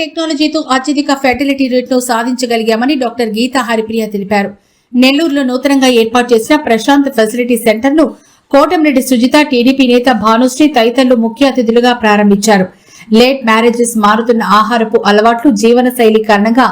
టెక్నాలజీతో అత్యధిక ఫెర్టిలిటీ రేట్ను సాధించగలిగామని డాక్టర్ గీతా హరిప్రియ తెలిపారు. నెల్లూరులో నూతనంగా ఏర్పాటు చేసిన ప్రశాంత్ ఫెసిలిటీ సెంటర్ను కోటంరెడ్డి కోటమిరెడ్డి సుజిత టీడీపీ నేత భానుశ్రీ తదితరులు ముఖ్య అతిథులుగా ప్రారంభించారు. లేట్ మ్యారేజెస్ మారుతున్న ఆహారపు అలవాట్లు జీవన శైలి కారణంగా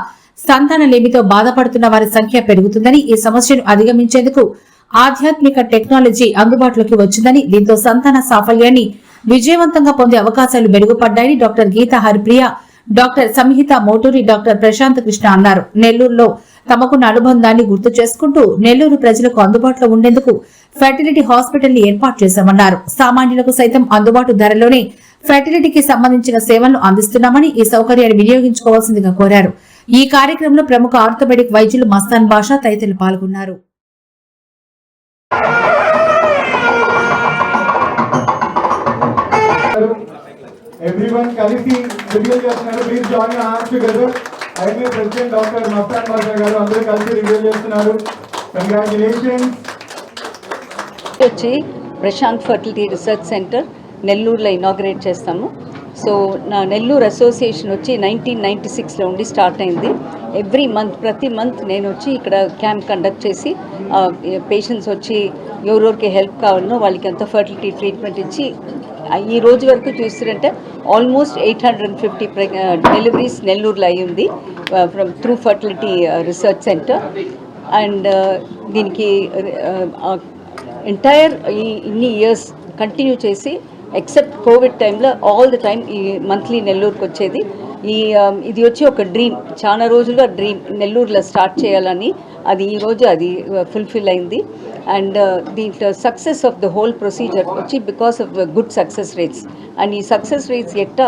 సంతానలేమితో బాధపడుతున్న వారి సంఖ్య పెరుగుతుందని ఈ సమస్యను అధిగమించేందుకు ఆధ్యాత్మిక టెక్నాలజీ అందుబాటులోకి వచ్చిందని దీంతో సంతాన సాఫల్యాన్ని విజయవంతంగా పొందే అవకాశాలు మెరుగుపడ్డాయని doctor Geetha Haripriya doctor Samhitha Moturi doctor Prashanth Krishna అన్నారు. నెల్లూరులో తమకున్న అనుబంధాన్ని గుర్తు చేసుకుంటూ నెల్లూరు ప్రజలకు అందుబాటులో ఉండేందుకు ఫెర్టిలిటీ హాస్పిటల్ని ఏర్పాటు చేశామన్నారు. సామాన్యులకు సైతం అందుబాటు ధరలోనే ఫెర్టిలిటీకి సంబంధించిన సేవలను అందిస్తున్నామని ఈ సౌకర్యాన్ని వినియోగించుకోవాల్సిందిగా కోరారు. ఈ కార్యక్రమంలో ప్రముఖ ఆర్థోపెడిక్ వైద్యులు మస్తాన్ బాషా తదితరులు పాల్గొన్నారు. ఎవ్రీవన్ కలిసి రివ్యూ చేస్తున్నారు. ప్లీజ్ జాయిన్ హ్యాండ్స్ టుగెదర్ అయితే ప్రెసిడెంట్ డాక్టర్ మస్తాన్ బాషా గారు అందరూ కలిసి రివ్యూ చేస్తున్నారు. కంగ్రాచులేషన్స్ వచ్చి ప్రశాంత్ ఫర్టిలిటీ రీసెర్చ్ సెంటర్ నెల్లూరులో ఇనాగ్రేట్ చేస్తాము. సో నా నెల్లూరు అసోసియేషన్ వచ్చి నైన్టీన్ నైంటీ సిక్స్లో ఉండి స్టార్ట్ అయింది. ఎవ్రీ మంత్ ప్రతి మంత్ నేను వచ్చి ఇక్కడ క్యాంప్ కండక్ట్ చేసి పేషెంట్స్ వచ్చి ఎవరెవరికి హెల్ప్ కావాలనో వాళ్ళకి ఎంత ఫర్టిలిటీ ట్రీట్మెంట్ ఇచ్చి ఈ రోజు వరకు చూస్తుంటే almost eight hundred and fifty deliveries నెల్లూరులో అయ్యింది from through fertility research centre. And దీనికి ఎంటైర్ ఈ ఇన్ని ఇయర్స్ కంటిన్యూ చేసి ఎక్సెప్ట్ కోవిడ్ టైంలో ఆల్ ద టైం ఈ మంత్లీ నెల్లూరుకి వచ్చేది ఈ ఇది వచ్చి ఒక డ్రీమ్ చాలా రోజులుగా డ్రీమ్ నెల్లూరులో స్టార్ట్ చేయాలని అది ఈ రోజు అది ఫుల్ఫిల్ అయింది. అండ్ దీంట్లో success of the whole procedure వచ్చి because of good success rates and ఈ సక్సెస్ రేట్స్ ఎట్ట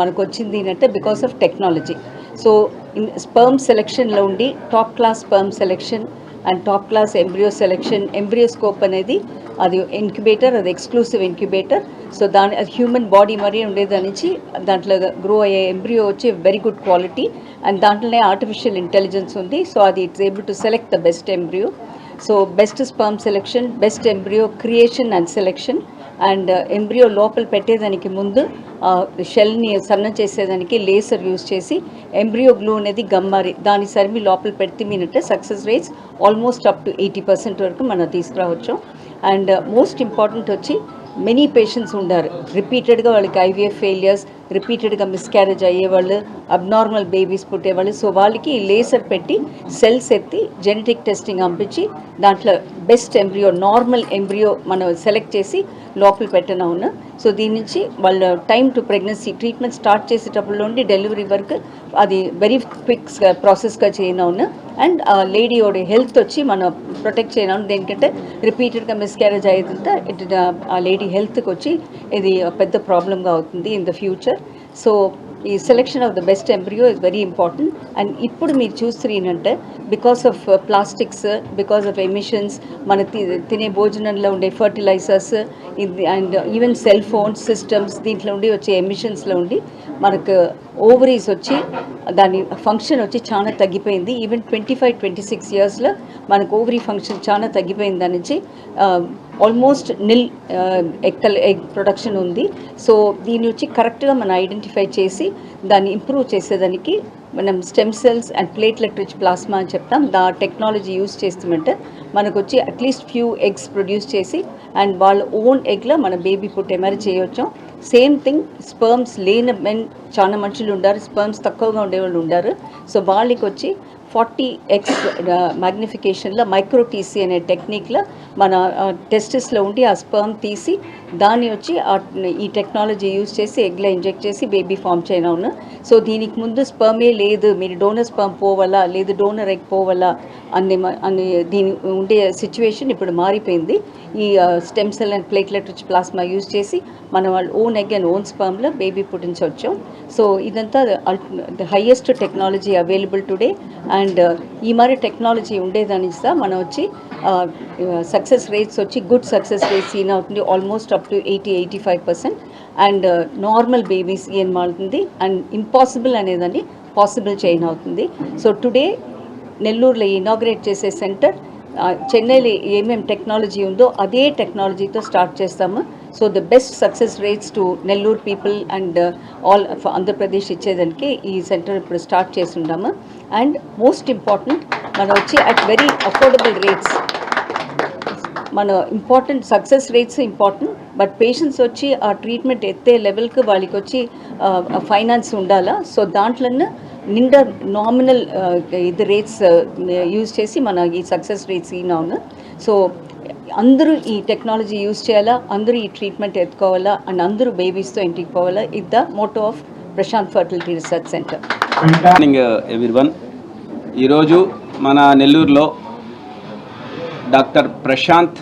మనకు వచ్చింది అంటే because of technology so in sperm సెలెక్షన్లో ఉండి top class sperm selection and top class embryo selection embryoscope అనేది అది ఇంక్యుబేటర్ అది ఎక్స్క్లూసివ్ ఇంక్యుబేటర్ సో దాని అది హ్యూమన్ బాడీ మరీ ఉండేదాని నుంచి దాంట్లో గ్రో అయ్యే ఎంబ్రియో వచ్చి వెరీ గుడ్ క్వాలిటీ అండ్ దాంట్లోనే ఆర్టిఫిషియల్ ఇంటెలిజెన్స్ ఉంది. సో అది it's able to select the best embryo so best sperm selection best embryo creation and selection and embryo లోపల పెట్టేదానికి ముందు షెల్ని సన్న చేసేదానికి లేసర్ యూస్ చేసి ఎంబ్రియో గ్లూ అనేది గమ్మారి దాని సరిమి లోపల పెడితే మీనంటే success rates almost up to eighty percent వరకు మనం తీసుకురావచ్చు. అండ్ మోస్ట్ ఇంపార్టెంట్ వచ్చి మెనీ పేషెంట్స్ ఉండారు. రిపీటెడ్గా వాళ్ళకి ఐవీఎఫ్ ఫెయిలియర్స్ రిపీటెడ్గా మిస్క్యారేజ్ అయ్యేవాళ్ళు అబ్నార్మల్ బేబీస్ పుట్టేవాళ్ళు. సో వాళ్ళకి లేసర్ పెట్టి సెల్స్ ఎత్తి జెనెటిక్ టెస్టింగ్ పంపించి దాంట్లో బెస్ట్ ఎంబ్రియో నార్మల్ ఎంబ్రియో మనం సెలెక్ట్ చేసి లోపల పెట్టిన ఉన్న. సో దీని నుంచి వాళ్ళ time to pregnancy treatment start చేసేటప్పుడు నుండి డెలివరీ వరకు అది వెరీ క్విక్స్గా ప్రాసెస్గా చేయను ఉన్న. అండ్ ఆ లేడీయోட హెల్త్ వచ్చి మనం ప్రొటెక్ట్ చేయనవును దేనికంటే రిపీటెడ్గా మిస్క్యారేజ్ అయ్యేదంటే ఇట్ ఆ లేడీ హెల్త్కి వచ్చి ఇది పెద్ద ప్రాబ్లంగా అవుతుంది ఇన్ ద ఫ్యూచర్ సో ఈ selection of the best embryo is very important and ఇప్పుడు మీరు చూస్తున్నట్టే because of plastics because of emissions మన తినే భోజనంలో ఉండే fertilizers and even cell phones systems దీంట్లో ఉండి వచ్చే ఎమిషన్స్లో ఉండి మనకు ఓవరీస్ వచ్చి దాని ఫంక్షన్ వచ్చి చాలా తగ్గిపోయింది. Even twenty five twenty six ఇయర్స్లో మనకు ఓవరీ ఫంక్షన్ చాలా తగ్గిపోయింది. దాని నుంచి um, ఆల్మోస్ట్ నిల్ ఎక్కల్ ఎగ్ ప్రొడక్షన్ ఉంది. సో దీని వచ్చి కరెక్ట్గా మనం ఐడెంటిఫై చేసి దాన్ని ఇంప్రూవ్ చేసేదానికి మనం stem cells and platelet rich plasma అని చెప్తాం. దా టెక్నాలజీ యూస్ చేస్తామంటే మనకు వచ్చి at least few eggs produce చేసి అండ్ వాళ్ళ ఓన్ ఎగ్లో మన బేబీ పుట్టే మరి చేయవచ్చు సేమ్ థింగ్ స్పర్మ్స్ లేని మెన్ చాలా మనుషులు ఉండారు స్పర్మ్స్ తక్కువగా ఉండేవాళ్ళు ఉండారు. సో వాళ్ళకి వచ్చి ఫార్టీ ఎక్స్ మ్యాగ్నిఫికేషన్లో మైక్రో టీసీ అనే టెక్నిక్లో మన టెస్టిస్లో ఉండి ఆ స్పర్మ్ తీసి దాన్ని వచ్చి ఆ- ఈ టెక్నాలజీ యూజ్ చేసి ఎగ్లో ఇంజెక్ట్ చేసి బేబీ ఫామ్ చేయను సో దీనికి ముందు స్పర్మే లేదు. మీరు డోనర్ స్పర్మ్ పోవాలా? లేదు డోనర్ ఎగ్ పోవాలా? అనే అనే దీని ఉండే సిచ్యువేషన్ ఇప్పుడు మారిపోయింది. ఈ stem cell and platelet rich plasma use చేసి మన వాళ్ళు ఓన్ ఎగ్ అండ్ ఓన్ స్పర్మ్లో బేబీ పుట్టించవచ్చు. సో ఇదంతా the highest technology available today and and ఈ మరి టెక్నాలజీ ఉండేదాని ఇస్తా మనం వచ్చి సక్సెస్ రేట్స్ వచ్చి గుడ్ సక్సెస్ రేట్స్ ఈయన అవుతుంది almost up to eighty eighty five percent and normal babies ఏం మారుతుంది అండ్ ఇంపాసిబుల్ అనేదాన్ని పాసిబుల్ చేయన్ అవుతుంది. సో టుడే నెల్లూరులో ఇనాగ్రేట్ చేసే సెంటర్ చెన్నైలో ఏమేమి టెక్నాలజీ ఉందో అదే టెక్నాలజీతో స్టార్ట్ చేస్తాము. So the best success rates to Nellore people and all Andhra Pradesh ఇచ్చేదానికి ఈ సెంటర్ ఇప్పుడు స్టార్ట్ చేస్తున్నాము అండ్ మోస్ట్ ఇంపార్టెంట్ మనం వచ్చి అట్ వెరీ అఫోర్డబుల్ రేట్స్ మన important success rates important but patients వచ్చి ఆ ట్రీట్మెంట్ ఎత్తే లెవెల్కి వాళ్ళకి వచ్చి ఫైనాన్స్ ఉండాలా? సో దాంట్లోనే నిండా నామినల్ ఇది రేట్స్ యూజ్ చేసి మన ఈ సక్సెస్ రేట్స్ ఈనాను సో అందరూ ఈ టెక్నాలజీ యూస్ చేయాలా? అందరూ ఈ ట్రీట్మెంట్ ఎత్తుకోవాలా? అండ్ అందరూ బేబీస్తో ఇంటికి పోవాలా? ఇది the motto of Prashanth fertility research centre morning everyone ఈరోజు మన నెల్లూరులో డాక్టర్ ప్రశాంత్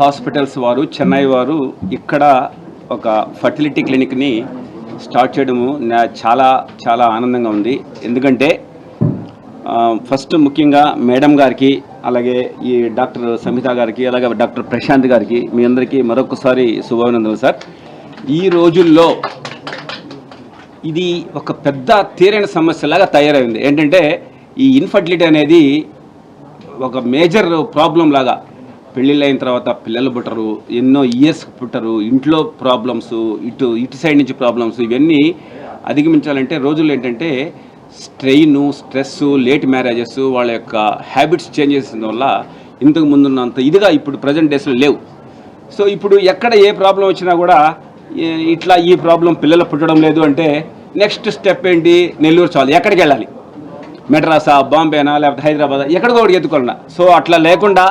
హాస్పిటల్స్ వారు చెన్నై వారు ఇక్కడ ఒక ఫర్టిలిటీ క్లినిక్ని స్టార్ట్ చేయడము చాలా చాలా ఆనందంగా ఉంది. ఎందుకంటే ఫస్ట్ ముఖ్యంగా మేడం గారికి అలాగే ఈ డాక్టర్ సమిత గారికి అలాగే డాక్టర్ ప్రశాంత్ గారికి మీ అందరికీ మరొకసారి శుభాభినందనలు సార్. ఈ రోజుల్లో ఇది ఒక పెద్ద తీరైన సమస్యలాగా తయారైంది. ఏంటంటే ఈ ఇన్ఫర్టిలిటీ అనేది ఒక మేజర్ ప్రాబ్లం లాగా పెళ్ళిళ్ళు అయిన తర్వాత పిల్లలు పుట్టరు ఎన్నో ఇయర్స్ పుట్టరు ఇంట్లో ప్రాబ్లమ్స్ ఇటు ఇటు సైడ్ నుంచి ప్రాబ్లమ్స్ ఇవన్నీ అధిగమించాలంటే రోజుల్లో ఏంటంటే స్ట్రెయిన్ స్ట్రెస్ లేట్ మ్యారేజెస్ వాళ్ళ యొక్క హ్యాబిట్స్ చేంజ్ చేసిన వల్ల ఇంతకు ముందున్నంత ఇదిగా ఇప్పుడు ప్రజెంట్ డేస్లో లేవు. సో ఇప్పుడు ఎక్కడ ఏ ప్రాబ్లం వచ్చినా కూడా ఇట్లా ఈ ప్రాబ్లం పిల్లలు పుట్టడం లేదు అంటే నెక్స్ట్ స్టెప్ ఏంటి? నెల్లూరు చాలు. ఎక్కడికి వెళ్ళాలి? మెడ్రాసా బాంబేనా లేకపోతే హైదరాబాద్? ఎక్కడికో ఒకటి ఎత్తుకోవాలన్నా. సో అట్లా లేకుండా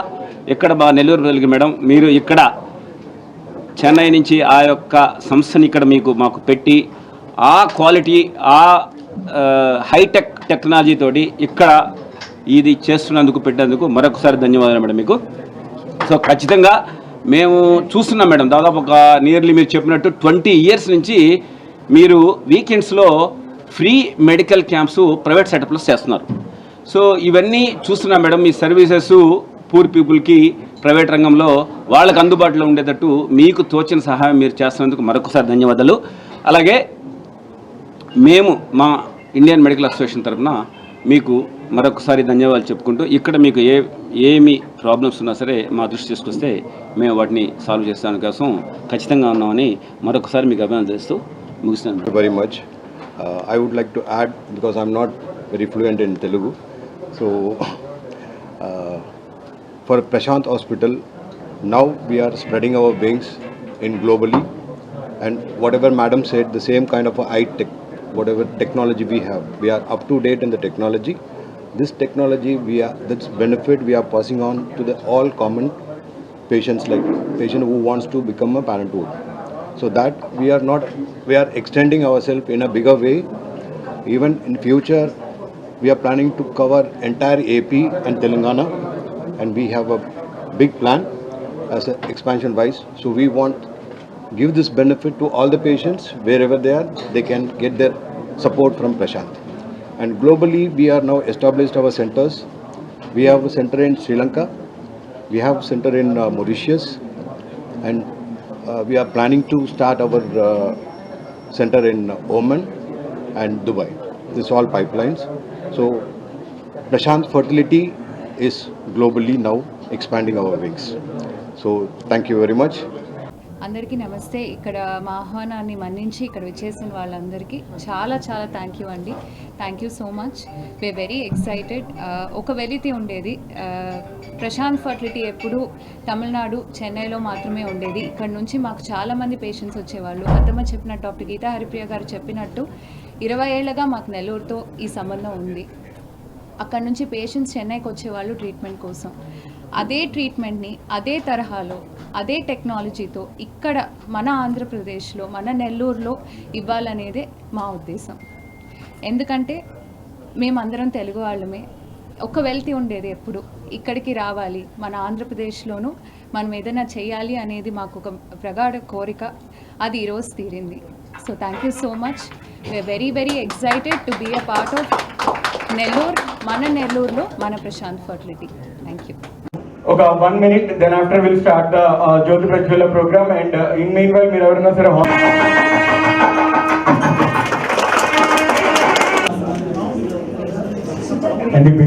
ఇక్కడ మా నెల్లూరు ప్రజలకి మేడం మీరు ఇక్కడ చెన్నై నుంచి ఆ యొక్క సంస్థని ఇక్కడ మీకు మాకు పెట్టి ఆ క్వాలిటీ ఆ హైటెక్ టెక్నాలజీ తోటి ఇక్కడ ఇది చేస్తున్నందుకు పెట్టేందుకు మరొకసారి ధన్యవాదాలు మేడం మీకు. సో ఖచ్చితంగా మేము చూస్తున్నాం మేడం దాదాపు ఒక నియర్లీ మీరు చెప్పినట్టు ట్వంటీ ఇయర్స్ నుంచి మీరు వీకెండ్స్లో ఫ్రీ మెడికల్ క్యాంప్స్ ప్రైవేట్ సెటప్లో చేస్తున్నారు. సో ఇవన్నీ చూస్తున్నాం మేడం మీ సర్వీసెస్ పూర్ పీపుల్కి ప్రైవేట్ రంగంలో వాళ్ళకి అందుబాటులో ఉండేటట్టు మీకు తోచిన సహాయం మీరు చేస్తున్నందుకు మరొకసారి ధన్యవాదాలు. అలాగే మేము మా ఇండియన్ మెడికల్ అసోసియేషన్ తరఫున మీకు మరొకసారి ధన్యవాదాలు చెప్పుకుంటూ ఇక్కడ మీకు ఏ ఏమి ప్రాబ్లమ్స్ ఉన్నా సరే మా దృష్టి తీసుకొస్తే మేము వాటిని సాల్వ్ చేస్తాను కోసం ఖచ్చితంగా ఉన్నామని మరొకసారి మీకు అభినందిస్తూ ముగిస్తున్నాను. Very much I would like to add because I'm not very fluent in Telugu so for Prashanth hospital now we're spreading our beings in globally and whatever madam said the same kind of I tech whatever technology we have, we are up to date in the technology. This technology, we are this benefit we are passing on to the all common patients, like patient who wants to become a parenthood. So that we are not we are extending ourselves in a bigger way. Even in future we are planning to cover entire ap and telangana and we have a big plan as a expansion wise so we want give this benefit to all the patients wherever they are they can get their support from prashant and globally we are now established our centers we have a center in sri lanka we have center in uh, mauritius and uh, we are planning to start our uh, center in Oman and Dubai. This all pipelines. So Prashant Fertility is globally now expanding our wings. So thank you very much. అందరికీ నమస్తే. ఇక్కడ మా ఆహ్వానాన్ని మన్నించి ఇక్కడ వచ్చేసిన వాళ్ళందరికీ చాలా చాలా థ్యాంక్ యూ అండి. Thank you so much we very excited ఒక వెలితి ఉండేది. Uh, ప్రశాంత్ ఫర్టిలిటీ ఎప్పుడు తమిళనాడు చెన్నైలో మాత్రమే ఉండేది. ఇక్కడ నుంచి మాకు చాలామంది పేషెంట్స్ వచ్చేవాళ్ళు. అత్తమ్మ చెప్పినట్టు డాక్టర్ గీతా హరిప్రియ గారు చెప్పినట్టు ఇరవై ఏళ్ళగా మాకు నెల్లూరుతో ఈ సంబంధం ఉంది. అక్కడ నుంచి పేషెంట్స్ చెన్నైకి వచ్చేవాళ్ళు ట్రీట్మెంట్ కోసం. అదే ట్రీట్మెంట్ని అదే తరహాలో అదే టెక్నాలజీతో ఇక్కడ మన ఆంధ్రప్రదేశ్లో మన నెల్లూరులో ఇవ్వాలనేదే మా ఉద్దేశం. ఎందుకంటే మేమందరం తెలుగు వాళ్ళమే. ఒక వెల్తి ఉండేది ఎప్పుడు. ఇక్కడికి రావాలి మన ఆంధ్రప్రదేశ్లోనూ మనం ఏదైనా చేయాలి అనేది మాకు ఒక ప్రగాఢ కోరిక. అది ఈరోజు తీరింది. So thank you so much. We're very very excited to be a part of Nellore మన నెల్లూరులో మన ప్రశాంత్ ఫర్టిలిటీ. థ్యాంక్ యూ ఒక one minute then after will start the Jyothi Prajwala programme and in meanwhile మీరు ఎవరైనా సరే and